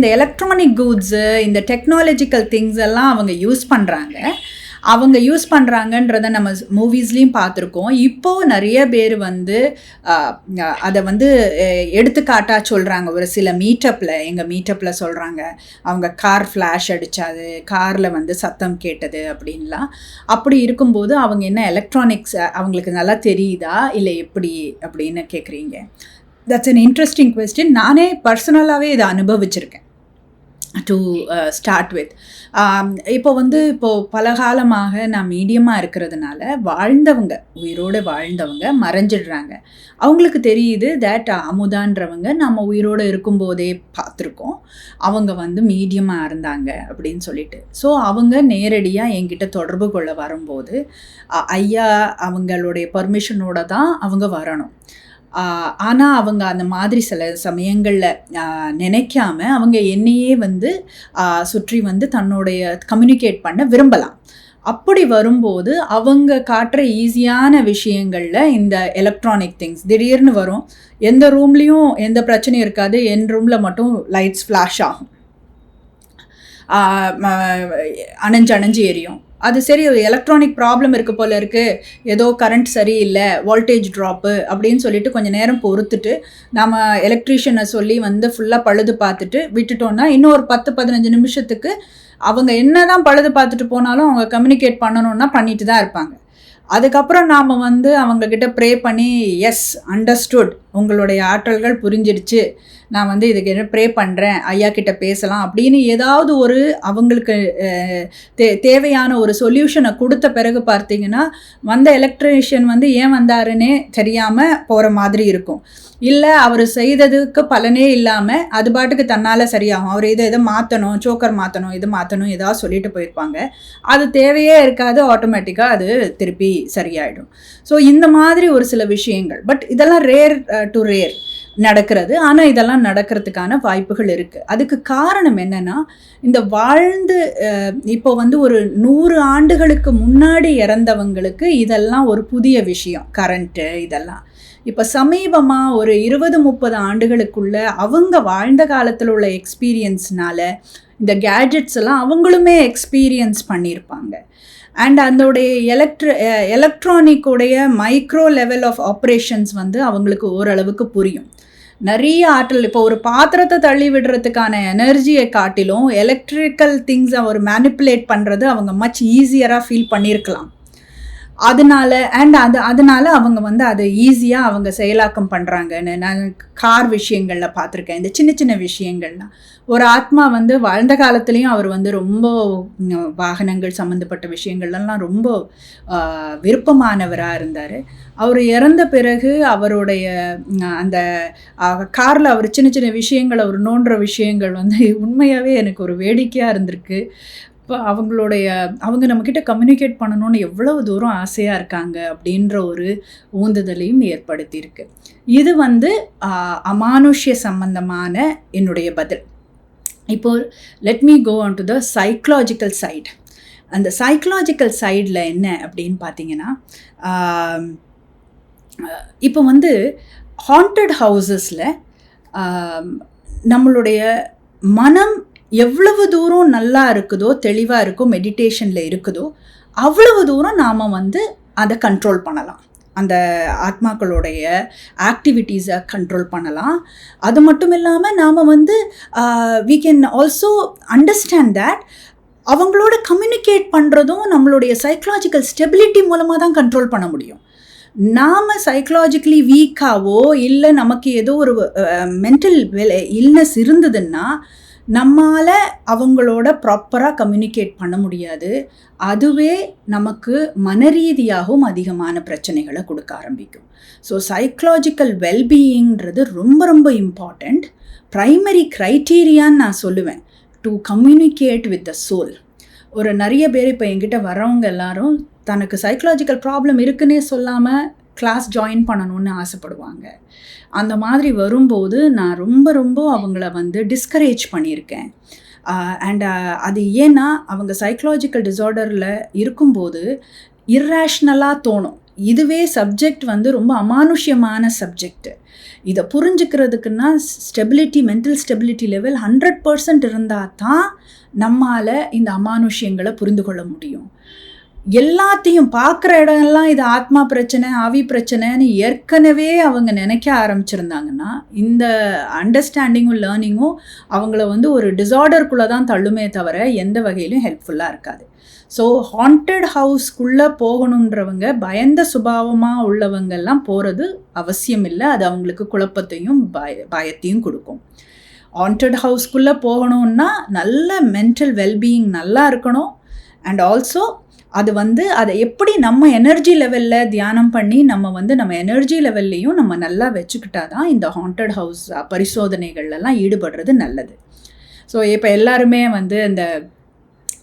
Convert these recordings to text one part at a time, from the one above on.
இந்த electronic goods இந்த technological things எல்லாம் அவங்க யூஸ் பண்ணுறாங்க அவங்க யூஸ் பண்ணுறாங்கன்றத நம்ம மூவிஸ்லேயும் பார்த்துருக்கோம். இப்போது நிறைய பேர் வந்து அதை வந்து எடுத்துக்காட்டாக சொல்கிறாங்க ஒரு சில மீட்டப்பில் எங்கள் மீட்டப்பில் சொல்கிறாங்க அவங்க கார் ஃப்ளாஷ் அடித்தாது காரில் வந்து சத்தம் கேட்டது அப்படின்லாம். அப்படி இருக்கும்போது அவங்க என்ன எலக்ட்ரானிக்ஸ் அவங்களுக்கு நல்லா தெரியுதா? இல்லை எப்படி? அப்படின்னு கேட்குறீங்க தட்ஸ் அன் இன்ட்ரெஸ்டிங் கொஸ்டின் நானே பர்சனலாகவே இதை அனுபவிச்சிருக்கேன். டு ஸ்டார்ட் வித் இப்போ வந்து இப்போது பல காலமாக நான் மீடியமாக இருக்கிறதுனால வாழ்ந்தவங்க உயிரோடு வாழ்ந்தவங்க மறைஞ்சிடுறாங்க. அவங்களுக்கு தெரியுது தேட் uh, அமுதான்றவங்க நம்ம உயிரோடு இருக்கும்போதே பார்த்துருக்கோம். அவங்க வந்து மீடியமாக இருந்தாங்க அப்படின்னு சொல்லிட்டு. ஸோ அவங்க நேரடியாக என்கிட்ட தொடர்பு கொள்ள வரும்போது ஐயா அவங்களுடைய பர்மிஷனோட தான் அவங்க வரணும். ஆனால் அவங்க அந்த மாதிரி சில சமயங்களில் நினைக்காம அவங்க என்னையே வந்து சுற்றி வந்து தன்னுடைய கம்யூனிகேட் பண்ண விரும்பலாம். அப்படி வரும்போது அவங்க காட்டுற ஈஸியான விஷயங்களில் இந்த எலக்ட்ரானிக் திங்ஸ் திடீர்னு வரும். எந்த ரூம்லேயும் எந்த பிரச்சனையும் இருக்காது. என் ரூமில் மட்டும் லைட்ஸ் ஃப்ளாஷ் ஆகும். அணைஞ்சு அணைஞ்சு எரியும். அது சரி ஒரு எலக்ட்ரானிக் ப்ராப்ளம் இருக்கு போல இருக்கு. ஏதோ கரண்ட் சரியில்லை வோல்டேஜ் ட்ராப்பு அப்படின்னு சொல்லிட்டு கொஞ்சம் நேரம் பொறுத்துட்டு நம்ம எலக்ட்ரீஷியனை சொல்லி வந்து ஃபுல்லாக பழுது பார்த்துட்டு விட்டுட்டோம்னா இன்னும் ஒரு பத்து பதினஞ்சு நிமிஷத்துக்கு அவங்க என்ன தான் பழுது பார்த்துட்டு போனாலும் அவங்க கம்யூனிகேட் பண்ணணும்னா பண்ணிட்டு தான் இருப்பாங்க. அதுக்கப்புறம் நாம் வந்து அவங்கக்கிட்ட ப்ரே பண்ணி எஸ் அண்டர்ஸ்டுட் உங்களுடைய ஆற்றல்கள் புரிஞ்சிடுச்சு. நான் வந்து இதுக்கு என்ன ப்ரே பண்ணுறேன் ஐயா கிட்ட பேசலாம் அப்படின்னு ஏதாவது ஒரு அவங்களுக்கு தே தேவையான ஒரு சொல்யூஷனை கொடுத்த பிறகு பார்த்தீங்கன்னா வந்த எலக்ட்ரீஷியன் வந்து ஏன் வந்தாருன்னே தெரியாமல் போகிற மாதிரி இருக்கும். இல்லை அவர் செய்ததுக்கு பலனே இல்லாமல் அது பாட்டுக்கு தன்னால் சரியாகும். அவர் இதை இதை மாற்றணும் சோக்கர் மாற்றணும் இது மாற்றணும் ஏதாவது சொல்லிட்டு போயிருப்பாங்க. அது தேவையே இருக்காது ஆட்டோமேட்டிக்காக அது திருப்பி சரியாயிடும். ஸோ இந்த மாதிரி ஒரு சில விஷயங்கள். பட் இதெல்லாம் ரேர் டு ரேர் நடக்கிறது. ஆனால் இதெல்லாம் நடக்கிறதுக்கான வாய்ப்புகள் இருக்குது அதுக்கு காரணம் என்னென்னா இந்த வாழ்ந்து இப்போ வந்து ஒரு நூறு ஆண்டுகளுக்கு முன்னாடி இறந்தவங்களுக்கு இதெல்லாம் ஒரு புதிய விஷயம். கரண்ட்டு இதெல்லாம். இப்போ சமீபமாக ஒரு இருபது முப்பது ஆண்டுகளுக்குள்ள அவங்க வாழ்ந்த காலத்தில் உள்ள எக்ஸ்பீரியன்ஸ்னால இந்த கேட்ஜெட்ஸ் எல்லாம் அவங்களுமே எக்ஸ்பீரியன்ஸ் பண்ணியிருப்பாங்க அண்ட் அதோடைய எலக்ட்ர எலக்ட்ரானிக்குடைய மைக்ரோ லெவல் ஆஃப் ஆப்ரேஷன்ஸ் வந்து அவங்களுக்கு ஓரளவுக்கு புரியும். நிறைய ஆற்றல் இப்போ ஒரு பாத்திரத்தை தள்ளி விடுறதுக்கான எனர்ஜியை காட்டிலும் எலக்ட்ரிக்கல் திங்ஸை ஒரு மேனிப்புலேட் பண்ணுறது அவங்க மச் ஈஸியராக ஃபீல் பண்ணியிருக்கலாம் அதனால அண்ட் அது அதனால அவங்க வந்து அதை ஈஸியாக அவங்க செயலாக்கம் பண்ணுறாங்கன்னு நான் கார் விஷயங்களில் பார்த்துருக்கேன். இந்த சின்ன சின்ன விஷயங்கள்லாம். ஒரு ஆத்மா வந்து வாழ்ந்த காலத்துலேயும் அவர் வந்து ரொம்ப வாகனங்கள் சம்மந்தப்பட்ட விஷயங்கள்லாம் ரொம்ப விருப்பமானவராக இருந்தார். அவர் இறந்த பிறகு அவருடைய அந்த காரில் அவர் சின்ன சின்ன விஷயங்கள் அவர் நோண்டுற விஷயங்கள் வந்து உண்மையாகவே எனக்கு ஒரு வேடிக்கையாக இருந்திருக்கு. இப்போ அவங்களுடைய அவங்க நம்மக்கிட்ட கம்யூனிகேட் பண்ணணும்னு எவ்வளவு தூரம் ஆசையாக இருக்காங்க அப்படின்ற ஒரு ஊந்துதலையும் ஏற்படுத்தியிருக்கு. இது வந்து அமானுஷ்ய சம்பந்தமான என்னுடைய பதில். இப்போ let me go on to the psychological side அந்த சைக்கலாஜிக்கல் சைடில் என்ன அப்படின்னு பார்த்தீங்கன்னா இப்போ வந்து ஹாண்டட் ஹவுசஸில் நம்மளுடைய மனம் எவ்வளவு தூரம் நல்லா இருக்குதோ தெளிவாக இருக்கோ மெடிடேஷனில் இருக்குதோ அவ்வளவு தூரம் நாம் வந்து அதை கண்ட்ரோல் பண்ணலாம். அந்த ஆத்மாக்களுடைய ஆக்டிவிட்டீஸை கண்ட்ரோல் பண்ணலாம். அது மட்டும் இல்லாமல் நாம் வந்து we can also understand that அவங்களோட கம்யூனிகேட் பண்ணுறதும் நம்மளுடைய சைக்கலாஜிக்கல் ஸ்டெபிலிட்டி மூலமாக தான் கண்ட்ரோல் பண்ண முடியும். நாம் சைக்கலாஜிக்கலி வீக்காவோ இல்லை நமக்கு ஏதோ ஒரு மென்டல் இல்னஸ் இருந்ததுன்னா நம்மால் அவங்களோட ப்ராப்பராக கம்யூனிகேட் பண்ண முடியாது. அதுவே நமக்கு மனரீதியாகவும் அதிகமான பிரச்சனைகளை கொடுக்க ஆரம்பிக்கும். ஸோ சைக்கலாஜிக்கல் வெல்பீயிங்கிறது ரொம்ப ரொம்ப இம்பார்ட்டண்ட் ப்ரைமரி க்ரைட்டீரியான்னு நான் சொல்லுவேன். To communicate with the soul ஒரு நிறைய பேர் இப்போ என்கிட்ட வரவங்க எல்லாரும் தனக்கு சைக்கலாஜிக்கல் ப்ராப்ளம் இருக்குன்னே சொல்லாமல் கிளாஸ் ஜாயின் பண்ணணும்னு ஆசைப்படுவாங்க. அந்த மாதிரி வரும்போது நான் ரொம்ப ரொம்ப அவங்கள வந்து டிஸ்கரேஜ் பண்ணியிருக்கேன். அண்ட் அது ஏன்னா அவங்க சைக்கலாஜிக்கல் டிசார்டரில் இருக்கும்போது இர்ரேஷ்னலாக தோணும். இதுவே சப்ஜெக்ட் வந்து ரொம்ப அமானுஷ்யமான சப்ஜெக்ட் இதை புரிஞ்சுக்கிறதுக்குன்னா stability mental stability level hundred percent இருந்தால் தான் நம்மால் இந்த அமானுஷ்யங்களை புரிந்து கொள்ள முடியும். எல்லாத்தையும் பார்க்குற இடம்லாம் இது ஆத்மா பிரச்சனை ஆவி பிரச்சனைன்னு ஏற்கனவே அவங்க நினைக்க ஆரம்பிச்சிருந்தாங்கன்னா இந்த அண்டர்ஸ்டாண்டிங்கும் லேர்னிங்கும் அவங்கள வந்து ஒரு டிசார்டருக்குள்ளே தான் தள்ளுமே தவிர எந்த வகையிலும் ஹெல்ப்ஃபுல்லாக இருக்காது. ஸோ ஹாண்டட் ஹவுஸ்க்குள்ளே போகணுன்றவங்க பயந்த சுபாவமாக உள்ளவங்கெல்லாம் போகிறது அவசியம் இல்லை. அது அவங்களுக்கு குழப்பத்தையும் பய பயத்தையும் கொடுக்கும். ஹாண்டட் ஹவுஸ்க்குள்ளே போகணுன்னா நல்ல மென்டல் வெல்பீயிங் நல்லா இருக்கணும். அண்ட் ஆல்சோ அது வந்து அதை எப்படி நம்ம எனர்ஜி லெவலில் தியானம் பண்ணி நம்ம வந்து நம்ம எனர்ஜி லெவல்லையும் நம்ம நல்லா வச்சுக்கிட்டா தான் இந்த ஹாண்டட் ஹவுஸ் பரிசோதனைகள்லாம் ஈடுபடுறது நல்லது. ஸோ இப்போ எல்லாருமே வந்து இந்த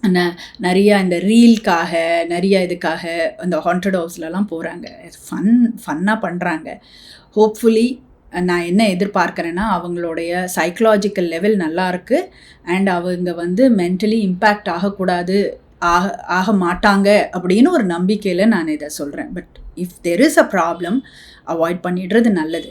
ந நிறையா இந்த ரீல்க்காக நிறைய இதுக்காக அந்த ஹாண்டட் ஹவுஸ்லலாம் போகிறாங்க ஃபன் ஃபன்னாக பண்ணுறாங்க ஹோப்ஃபுல்லி நான் என்ன எதிர்பார்க்குறேன்னா அவங்களுடைய சைக்கலாஜிக்கல் லெவல் நல்லா இருக்குது அண்ட் அவங்க வந்து மென்டலி இம்பேக்ட் ஆகக்கூடாது ஆக ஆக மாட்டாங்க அப்படின்னு ஒரு நம்பிக்கையில் நான் இதை சொல்கிறேன் but if there is a problem avoid பண்ணிடுறது நல்லது.